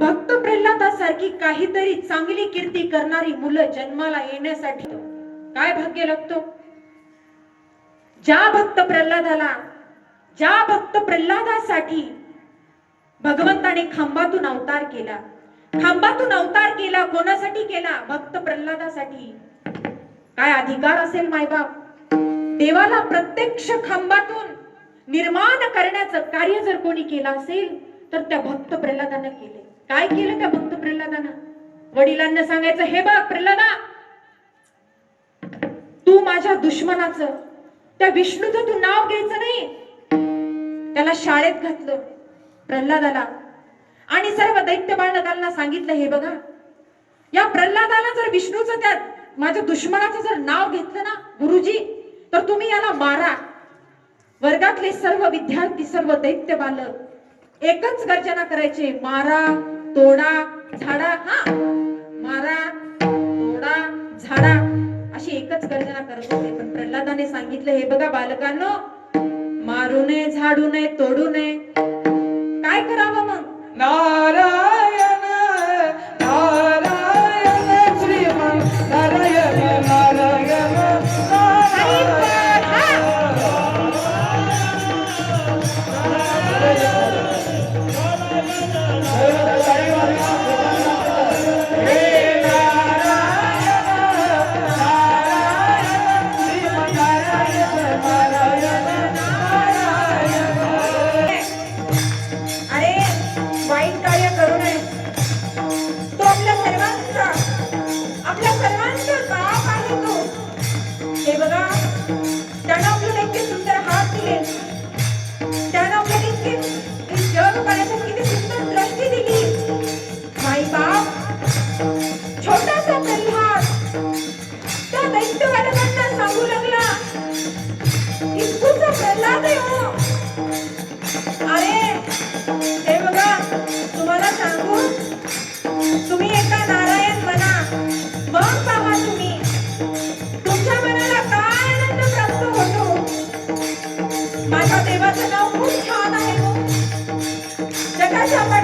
भक्त प्रल्हादासारखी काहीतरी चांगली कीर्ती करणारी मुलं जन्माला येण्यासाठी काय भाग्य लागतो? ज्या भक्त प्रल्हादाला ज्या भक्त प्रल्हादासाठी भगवंताने खांबातून अवतार केला खांबातून अवतार केला कोणासाठी केला? भक्त प्रल्हादासाठी. काय अधिकार असेल मायबाप? देवाला प्रत्यक्ष खांबातून निर्माण करण्याचं कार्य जर कोणी केलं असेल तर त्या भक्त प्रल्हादानं केले काय केलं त्या भक्त प्रल्हादानं? वडिलांना सांगायचं हे बघ प्रल्हादा तू माझ्या दुश्मनाचं त्या विष्णूचं तू नाव घ्यायचं नाही. त्याला शाळेत घातलं प्रल्हादाला आणि सर्व दैत्य बाळकांना सांगितलं हे बघा या प्रल्हादाला जर विष्णूचं त्या माझ्या दुश्मनाचं जर नाव घेतलं ना गुरुजी तर तुम्ही याला मारा. वर्गातले सर्व विद्यार्थी सर्व दैत्य बालक एकच गर्जना करायचे मारा तोडा झाडा हा मारा तोडा झाडा अशी एकच गर्जना करत होते. पण प्रल्हादाने सांगितलं हे बघा बालकांनो मारू नये झाडू नये तोडू नये. काय करावं मग?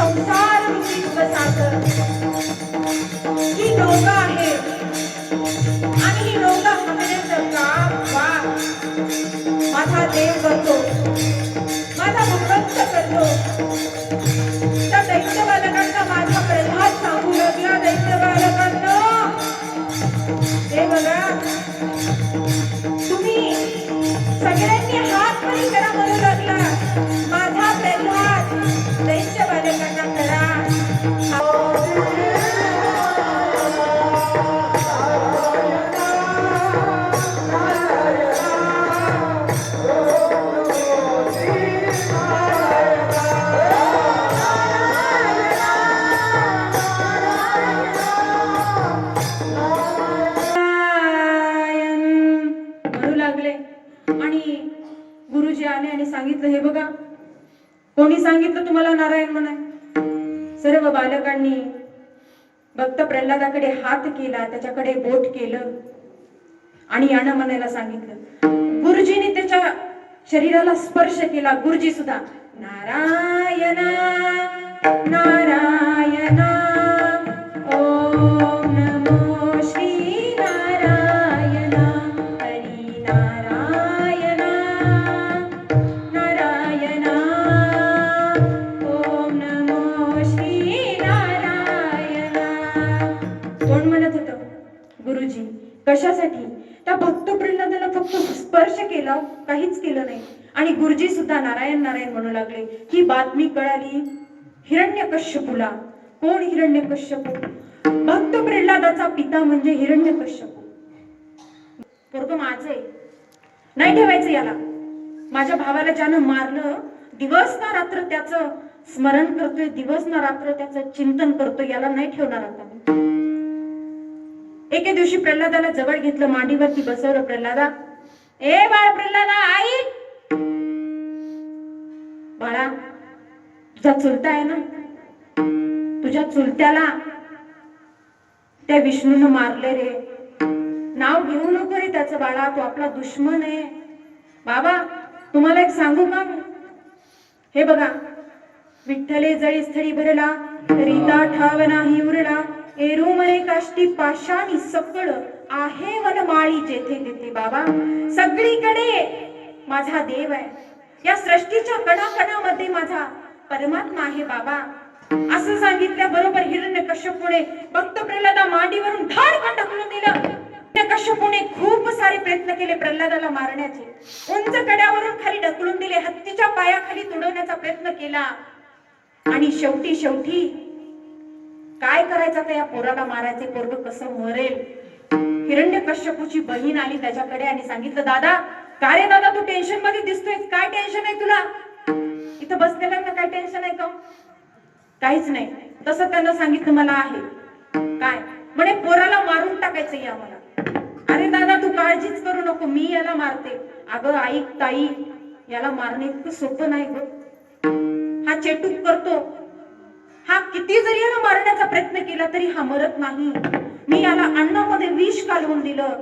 संसार रूपी भवसागर ही नौका आहे आणि ही नौका हलण्याचं काम वाद माझा देव करतो. माझा भगवंत करतो. त्या दैत्य बालकांना माझा प्रल्हाद सांगू लागला दैत्य बालकांना हे बघा. तुम्ही सगळ्यांनी हात पण करा म्हणू लागला. कोणी सांगितलं तुम्हाला नारायण म्हणाय? सर्व बालकांनी भक्त प्रल्हादाकडे हात केला त्याच्याकडे बोट केलं. आणि यानं म्हणायला सांगितलं गुरुजीने त्याच्या शरीराला स्पर्श केला गुरुजी सुद्धा नारायण नारायण ओम वडिलांना त्याला फक्त स्पर्श केला काहीच केलं नाही. आणि गुरुजी सुद्धा नारायण नारायण म्हणू लागले ही बातमी कळाली हिरण्यकश्यपूला. कोण हिरण्यकश्यपू? भक्त प्रल्हादाचा पिता म्हणजे हिरण्यकश्यपू. पोरग माझं नाही ठेवायचं याला. माझ्या भावाला ज्यानं मारलं दिवस ना रात्र त्याचं स्मरण करतोय दिवस ना रात्र त्याचं चिंतन करतोय याला नाही ठेवणार आता मी. एके दिवशी प्रल्हादाला जवळ घेतलं मांडीवरती बसवलं प्रल्हादा. ए बाळ प्रल्हादा आई! बाळा तुझा चुलता आहे ना? तुझ्या चुलत्याला त्या विष्णून मारले रे. नाव घेऊ नको रे त्याचं बाळा. तो आपला दुश्मन आहे. बाबा तुम्हाला एक सांगू का? हे बघा विठ्ठले जळी स्थळी भरला रीता ठाव नाही उरला. एरू मरे काष्टी पाशानी सकळ आहे वनमाळी जेथे तेथे बाबा. सगळीकडे माझा देव आहे. या सृष्टीच्या कणाकणामध्ये माझा परमात्मा आहे बाबा. असं सांगितल्या बरोबर हिरण्य कश्यपुणे भक्त प्रल्हादा मांडीवरून धाडकन ढकलून दिलं कश्यपुणे खूप सारे प्रयत्न केले प्रल्हादाला मारण्याचे. उंच कड्यावरून खाली ढकलून दिले हत्तीच्या पायाखाली तुडवण्याचा प्रयत्न केला. आणि शेवटी शेवटी काय करायचं का या पोराला मारायचे? पोरग कसं मरेल? हिरण्य कश्यपूची बहीण आली त्याच्याकडे आणि सांगितलं दादा काय रे दादा तू टेन्शनमध्ये दिसतोय काय टेन्शन आहे तुला? इथं बसलेल्यांना काय टेन्शन आहे का? काहीच नाही. तसं त्यांना सांगितलं मला आहे. काय? म्हणे पोराला मारून टाकायचं या मला अरे दादा तू काळजीच करू नको मी याला मारते. अगं आई ताई याला मारणे इतकं सोपं नाही ग. हा चेटूक करतो. हा किती जरी याला मारण्याचा प्रयत्न केला तरी हा मरत नाही. मी याला अन्नामध्ये विष कालवून दिलं.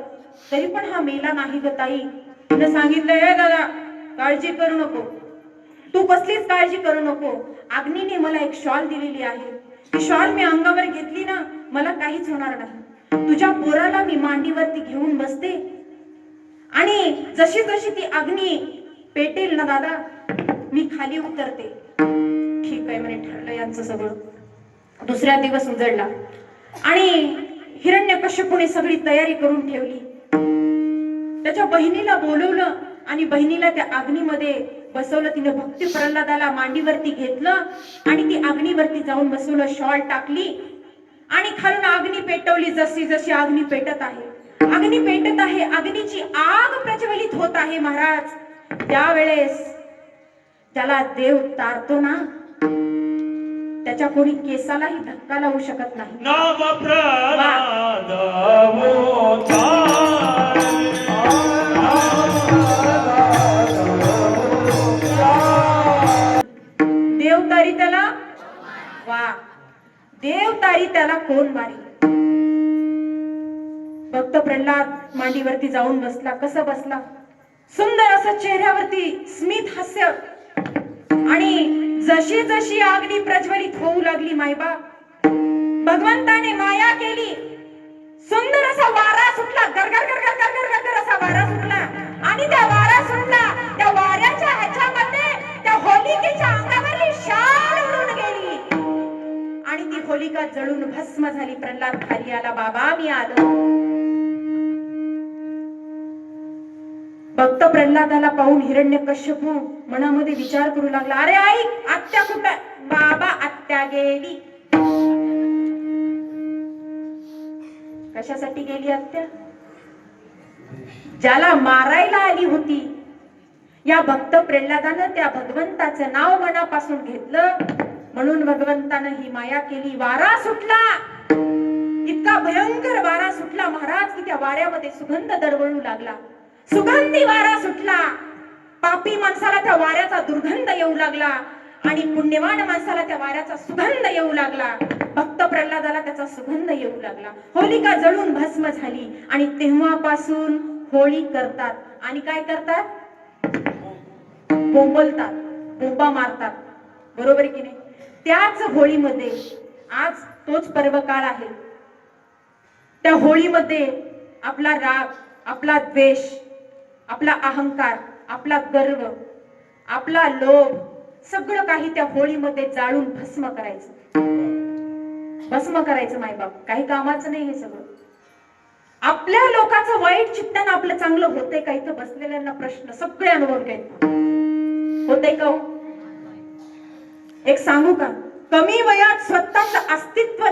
तरी पण हा मेला नाही ग ताई. तिने सांगितलं हे दादा काळजी करू नको. तू कसलीच काळजी करू नको. अग्नीने मला एक शॉल दिलेली आहे. ती शॉल मी अंगावर घेतली ना मला काहीच होणार नाही. तुझ्या पोराला मी मांडीवरती घेऊन बसते. आणि जशी जशी ती अग्नी पेटेल ना दादा मी खाली उतरते. ठीक म्हणे ठरलं यांचं सगळं. दुसऱ्या दिवस उजडला. आणि हिरण्य कश्यपूने सगळी तयारी करून ठेवली. त्याच्या बहिणीला बोलवलं आणि बहिणीला त्या अग्नीमध्ये बसवलं. तिने भक्ती प्रल्हादाला मांडीवरती घेतलं आणि ती अग्नीवरती जाऊन बसवलं शॉल टाकली आणि खालून अग्नी पेटवली जशी जशी अग्नी पेटत आहे. अग्नी पेटत आहे अग्नीची आग प्रज्वलित होत आहे महाराज. त्यावेळेस त्याला देव तारतो ना त्याच्या कोणी केसालाही धक्का लावू शकत नाही. नाम. देव तारी त्याला वा. देव तारी त्याला कोण मारी? भक्त प्रल्हाद मांडीवरती जाऊन बसला. कसं बसला? सुंदर असं चेहऱ्यावरती स्मित हास्य आणि जशी जशी अग्नी प्रज्वलित होऊ लागली मायबा भगवंताने माया केली. सुंदर असा वारा सुटला गरगर गरगर गरगर गरगर असा वारा सुटला. आणि त्या वारा सुटला त्या वाऱ्याच्या ह्याच्यामध्ये त्या होलिकेच्या अंगावरली शाल उडून गेली. आणि ती होलिका जळून भस्म झाली. प्रल्हाद खाली आला बाबा मी आलो. भक्त प्रल्हादाला पाहून हिरण्य कश्यपू मनामध्ये विचार करू लागला अरे आई आत्या कुठं बाबा आत्या गेली. कशासाठी गेली आत्या? ज्याला मारायला आली होती. या भक्त प्रल्हादानं त्या भगवंताचं नाव मनापासून घेतलं. म्हणून भगवंतानं ही माया केली. वारा सुटला. इतका भयंकर वारा सुटला महाराज की त्या वाऱ्यामध्ये सुगंध दरवळू लागला. सुगंधी वारा सुटला. पापी माणसाला त्या वाऱ्याचा दुर्गंध येऊ लागला. आणि पुण्यवान माणसाला त्या वाऱ्याचा सुगंध येऊ लागला. भक्त प्रल्हादाला त्याचा सुगंध येऊ लागला. होलिका जळून भस्म झाली. आणि तेव्हापासून होळी करतात. आणि काय करतात? बोंबलतात. बोंबा मारतात. बरोबर आहे की नाही? त्याच होळीमध्ये आज तोच पर्व काळ आहे. त्या होळीमध्ये आपला राग आपला द्वेष आपला अहंकार आपला गर्व आपला लोभ सगळं काही त्या होळीमध्ये जाळून भस्म करायचं. भस्म करायचं मायबाप. काही कामाचं नाही हे सगळं. आपल्या लोकांचं वाईट चित्तानं आपलं चांगलं होतंय का? इथं बसलेल्यांना प्रश्न सगळे अनुभव घेत होते का हो? एक सांगू का? कमी वयात स्वतःच अस्तित्व